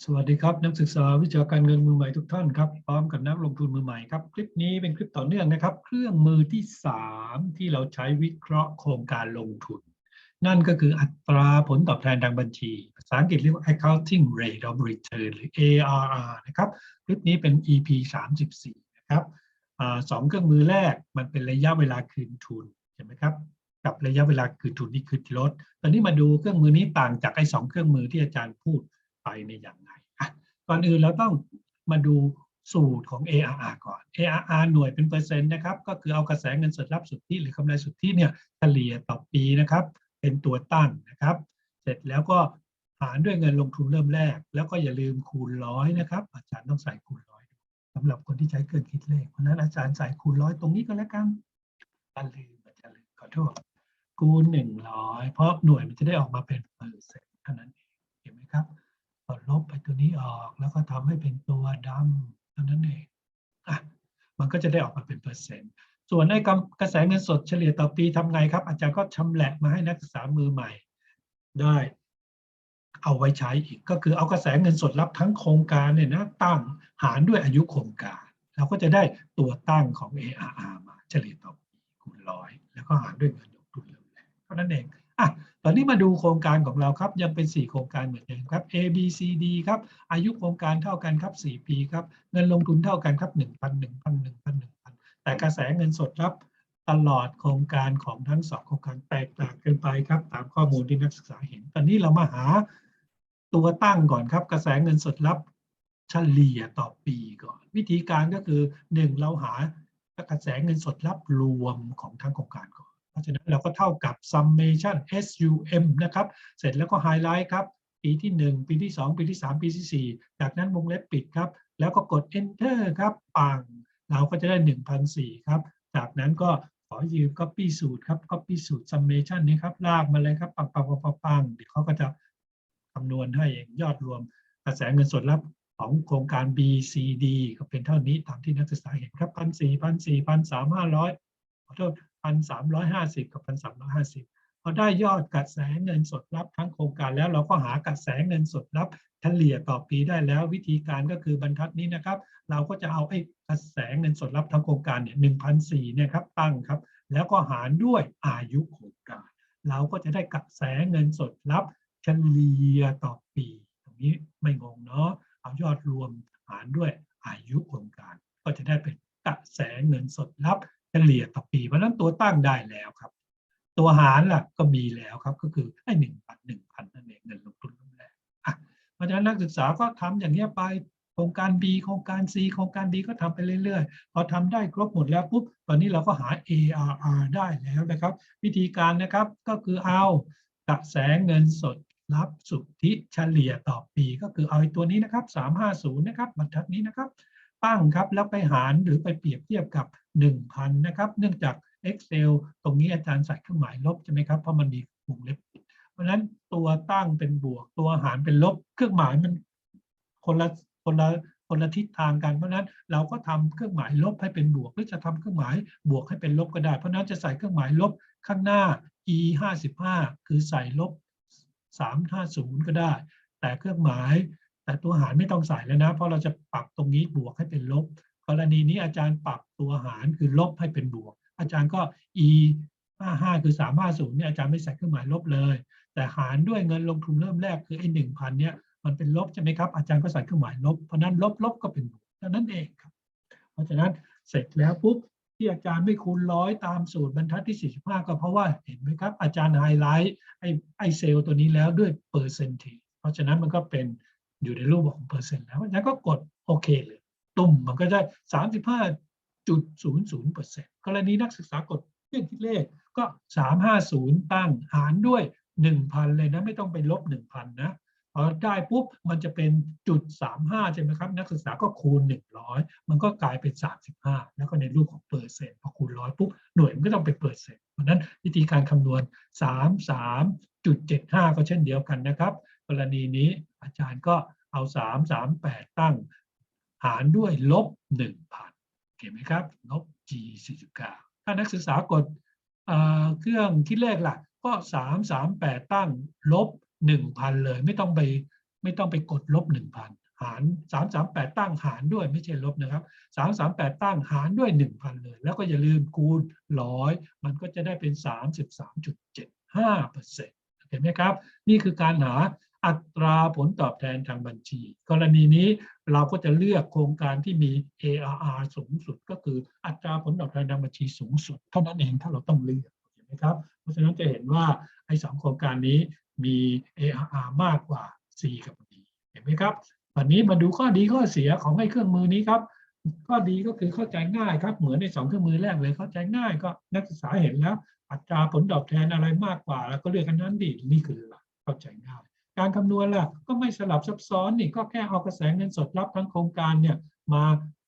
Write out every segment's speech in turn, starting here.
สวัสดีครับนักศึกษาวิชาการเงินมือใหม่ทุกท่านครับพร้อมกับนักลงทุนมือใหม่ครับ คลิปนี้เป็นคลิปต่อเนื่องนะครับ เครื่องมือที่ 3 ที่เราใช้วิเคราะห์โครงการลงทุน นั่นก็คืออัตราผลตอบแทนทางบัญชี ภาษาอังกฤษเรียกว่า accounting rate of return หรือ ARR นะครับ คลิปนี้เป็น EP 34 นะครับอสองเครื่องมือแรกมันเป็นระยะเวลาคืนทุนใช่ไหมครับกับระยะเวลาคืนทุนที่คืนลดตอนนี้มาดูเครื่องมือนี้ต่างจากไอ้สองเครื่องมือที่อาจารย์พูดไปในอย่าง ก่อนอื่นเราต้องมาดูสูตรของ ARR ก่อน ARR หน่วยเป็นเปอร์เซ็นต์นะครับ ก็คือเอากระแสเงินสดรับสุทธิหรือกำไรสุทธิเนี่ยเฉลี่ยต่อปีนะครับ เป็นตัวตั้งนะครับ เสร็จแล้วก็หารด้วยเงินลงทุนเริ่มแรก แล้วก็อย่าลืมคูณร้อยนะครับ อาจารย์ต้องใส่คูณร้อยสำหรับคนที่ใช้เครื่องคิดเลขเพราะนั้นอาจารย์ใส่คูณร้อยตรงนี้ก็แล้วกันอาจารย์ลืมอาจารย์ลืมขอโทษคูณหนึ่งร้อยเพราะหน่วยมันจะได้ออกมาเป็นเปอร์เซ็นต์ ลบไปตัวนี้ออก แล้วก็ทำให้เป็นตัวดำเท่านั้นเองอะมันก็จะได้ออกมาเป็นเปอร์เซ็นต์ส่วนในกำกระแสเงินสดเฉลี่ยต่อปีทำไงครับ อาจารย์ก็ชำแหละมาให้นักศึกษามือใหม่ ได้ เอาไว้ใช้อีกก็คือเอากระแสเงินสดรับทั้งโครงการเนี่ยนะตั้งหารด้วยอายุโครงการ เราก็จะได้ตัวตั้งของ ARR มาเฉลี่ยต่อปีคูณร้อยแล้วก็หารด้วยเงินลงทุนเริ่มแรกเท่านั้นเอง อะตอนนี้มาดูโครงการของเราครับ ยังเป็น 4 โครงการเหมือนเดิมครับ A B C D ครับ อายุโครงการเท่ากันครับ 4 ปีครับ เงินลงทุนเท่ากันครับ 1,000 1,000 1,000 1,000 แต่กระแสเงินสดรับตลอดโครงการของทั้งสองโครงการแตกต่างกันไปครับ ตามข้อมูลที่นักศึกษาเห็น ตอนนี้เรามาหาตัวตั้งก่อนครับ กระแสเงินสดรับเฉลี่ยต่อปีก่อน วิธีการก็คือ 1 เราหากระแสเงินสดรับรวมของทั้งโครงการก่อน เพราะฉะนั้นเราก็เท่ากับ summation sum นะครับ เสร็จแล้วก็ไฮไลท์ครับ ปีที่ 1 ปีที่ 2 ปีที่ 3 ปีที่ 4 จากนั้นวงเล็บปิดครับ แล้วก็กด enter ครับปัง เราก็จะได้ 1,004ครับ จากนั้นก็ขอยืม copy สูตรครับ copy สูตร summation นี้ครับ ลากมาเลยครับ ปังปังปังปังปังเดี๋ยวเขาก็จะคำนวณให้เองยอดรวมกระแสเงินสดรับของโครงการ B C D ก็เป็นเท่านี้ตามที่นักศึกษาเห็นครับพันสี่พันสี่พันสามห้าร้อยขอโทษ พันสามร้อยห้าสิบกับพันสามร้อยห้าสิบพอได้ยอดกระแสเงินสดรับทั้งโครงการแล้วเราก็หากระแสเงินสดรับเฉลี่ยต่อปีได้แล้ววิธีการก็คือบรรทัดนี้นะครับ เราก็จะเอาไอ้กระแสเงินสดรับทั้งโครงการเนี่ยหนึ่งพันสี่เนี่ยครับตั้งครับ แล้วก็หารด้วยอายุโครงการ เราก็จะได้กระแสเงินสดรับเฉลี่ยต่อปี ตรงนี้ไม่งงเนาะเอายอดรวมหารด้วยอายุโครงการ ก็จะได้เป็นกระแสเงินสดรับ เฉลี่ยต่อปี เพราะนั้นตัวตั้งได้แล้วครับ ตัวหารล่ะก็มีแล้วครับก็คือไอ้หนึ่งพันหนึ่งพันนั่นเองเงินลงทุนร่วมแรกอะเพราะฉะนั้นนักศึกษาก็ทำอย่างนี้ยไปโครงการ B โครงการ C โครงการ D ก็ทำไปเรื่อยๆ พอทำได้ครบหมดแล้วปุ๊บ ตอนนี้เราก็หา ARR ได้แล้วนะครับ วิธีการนะครับก็คือเอากระแสเงินสดรับสุทธิเฉลี่ยต่อปี ก็คือเอาไอ้ตัวนี้นะครับ 350 นะครับบรรทัดนี้นะครับ ตั้งครับ แล้วไปหารหรือไปเปรียบเทียบกับ 1,000 นะครับ เนื่องจาก Excel ตรงนี้อาจารย์ใส่เครื่องหมายลบใช่ไหมครับ เพราะมันมีวงเล็บ เพราะนั้นตัวตั้งเป็นบวก ตัวหารเป็นลบ เครื่องหมายมันคนละคนละคนละทิศทางกัน เพราะนั้นเราก็ทำเครื่องหมายลบให้เป็นบวก หรือจะทำเครื่องหมายบวกให้เป็นลบก็ได้ เพราะฉะนั้นจะใส่เครื่องหมายลบข้างหน้า e 55คือใส่ลบ350ก็ได้ แต่เครื่องหมาย แต่ตัวหารไม่ต้องใส่แล้วนะ เพราะเราจะปรับตรงนี้บวกให้เป็นลบ กรณีนี้อาจารย์ปรับตัวหารคือลบให้เป็นบวก อาจารย์ก็ e 55คือ350เนี่ยอาจารย์ไม่ใส่เครื่องหมายลบเลย แต่หารด้วยเงินลงทุนเริ่มแรกคือไอ้หนึ่งพันเนี่ยมันเป็นลบใช่ไหมครับ อาจารย์ก็ใส่เครื่องหมายลบ เพราะนั้นลบลบก็เป็นบวกนั้นเองครับ เพราะฉะนั้นเสร็จแล้วปุ๊บที่อาจารย์ไม่คูณร้อยตามสูตรบรรทัดที่ 45 ก็เพราะว่าเห็นไหมครับ อาจารย์ไฮไลท์ไอ้ไอ้เซลล์ตัวนี้แล้วด้วยเปอร์เซนต์เพราะฉะนั้นมันก็เป็น อยู่ในรูปของเปอร์เซ็นต์แล้วอาจารย์ก็กดโอเคเลย ตุ่มมันก็ได้35.00เปอร์เซ็นต์กรณีนักศึกษากดเครื่องคิดเลขก็350ตั้งหารด้วย1,000เลยนะ ไม่ต้องไปลบ1,000นนะพอได้ปุ๊บมันจะเป็นจุด35ใช่ไหมครับ นักศึกษาก็คูณ100มันก็กลายเป็น35แล้วก็ในรูปของเปอร์เซ็นต์พอคูณร้อยปุ๊บหน่วยมันก็ต้องเป็นเปอร์เซ็นต์เพราะนั้นวิธีการคำนวณ33.75ก็เช่นเดียวกันนะครับ กรณีนี้อาจารย์ก็เอา 338 ตั้ง หารด้วยลบ 1,000 เห็นไหมครับลบ g 49ถ้านักศึกษากดเครื่องคิดเลขล่ะ ก็ 338 ตั้งลบ 1,000 เลย ไม่ต้องไปไม่ต้องไปกดลบหนึ่งพันหารสามสามแปดตั้งหารด้วยไม่ใช่ลบนะครับสามสามแปดตั้งหารด้วยหนึ่งพันเลย แล้วก็อย่าลืมคูณร้อยมันก็จะได้เป็นสามสิบสามจุดเจ็ดห้าเปอร์เซ็นต์เห็นไหมครับ นี่คือการหา อัตราผลตอบแทนทางบัญชี กรณีนี้เราก็จะเลือกโครงการที่มี ARR สูงสุด ก็คืออัตราผลตอบแทนทางบัญชีสูงสุด เท่านั้นเองถ้าเราต้องเลือกเห็นไหมครับ เพราะฉะนั้นจะเห็นว่าไอ้สองโครงการนี้มี ARR มากกว่า C กับ D เห็นไหมครับวันนี้มาดูข้อดีข้อเสียของไอ้เครื่องมือนี้ครับข้อดีก็คือเข้าใจง่ายครับเหมือนในสองเครื่องมือแรกเลยเข้าใจง่ายก็นักศึกษาเห็นแล้ว อัตราผลตอบแทนอะไรมากกว่า แล้วก็เลือกกันนั้นดีนี่คือหลักเข้าใจง่าย การคำนวณล่ะก็ไม่สลับซับซ้อนนี่ก็แค่เอากระแสเงินสดรับทั้งโครงการเนี่ยมา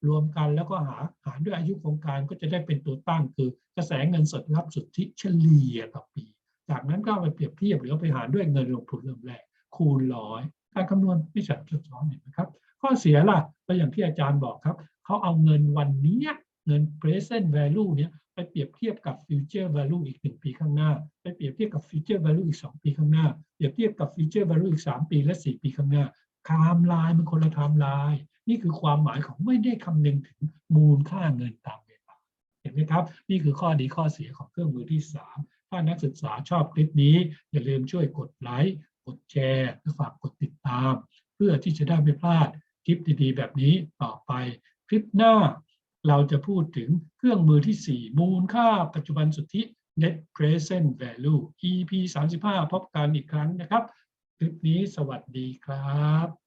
รวมกันแล้วก็หาหารด้วยอายุโครงการก็จะได้เป็นตัวตั้งคือกระแสเงินสดรับสุทธิเฉลี่ยต่อปี จากนั้นก็ไปเปรียบเทียบหรือไปหารด้วยเงินลงทุนเริ่มแรกคูณร้อยการคำนวณไม่สลับซับซ้อนเห็นไหมครับข้อเสียล่ะก็อย่างที่อาจารย์บอกครับเขาเอาเงินวันนี้เงิน present value เนี้ย ไปเปรียบเทียบกับ future value อีกหนึ่งปีข้างหน้า ไปเปรียบเทียบกับ future value อีกสองปีข้างหน้า เปรียบเทียบกับ future value อีกสามปีและสี่ปีข้างหน้าไทม์ไลน์มันคนละไทม์ไลน์นี่คือความหมายของไม่ได้คำนึงถึงมูลค่าเงินตามเวลาเห็นไหมครับ นี่คือข้อดีข้อเสียของเครื่องมือที่สามถ้านักศึกษาชอบคลิปนี้ อย่าลืมช่วยกดไลค์กดแชร์และฝากกดติดตาม เพื่อที่จะได้ไม่พลาดคลิปดีๆ แบบนี้ต่อไปคลิปหน้า เราจะพูดถึงเครื่องมือที่ 4 มูลค่าปัจจุบันสุทธิ net present value EP 35 พบกันอีกครั้งนะครับ คลิปนี้สวัสดีครับ